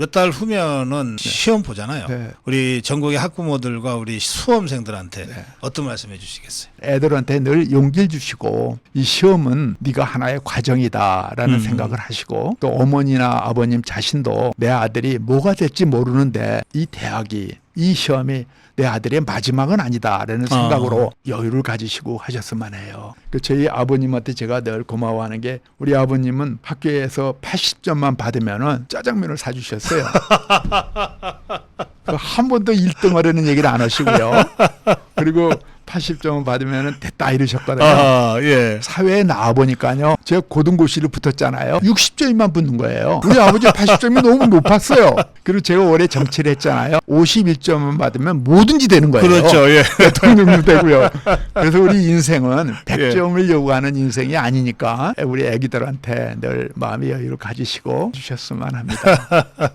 몇 달 후면은 시험 보잖아요. 네. 우리 전국의 학부모들과 우리 수험생들한테 네. 어떤 말씀 해 주시겠어요? 애들한테 늘 용기를 주시고 이 시험은 네가 하나의 과정이다라는 음. 생각을 하시고 또 어머니나 아버님 자신도 내 아들이 뭐가 될지 모르는데 이 대학이 이 시험이 내 아들의 마지막은 아니다라는 아. 생각으로 여유를 가지시고 하셨으면 해요. 그 저희 아버님한테 제가 늘 고마워하는 게 우리 아버님은 학교에서 80점만 받으면은 짜장면을 사주셨어요. 그한 번도 1등 하려는 얘기를 안 하시고요. 그리고 80점을 받으면 됐다 이러셨거든요. 아, 예. 사회에 나와 보니까요. 제가 고등고시를 붙었잖아요. 60점만 붙는 거예요. 우리 아버지 80점이 너무 높았어요. 그리고 제가 올해 정치를 했잖아요. 51점을 받으면 뭐든지 되는 거예요. 그렇죠. 예. 대통령도 되고요. 그래서 우리 인생은 예. 100점을 요구하는 인생이 아니니까 우리 애기들한테 늘 마음의 여유를 가지시고 주셨으면 합니다.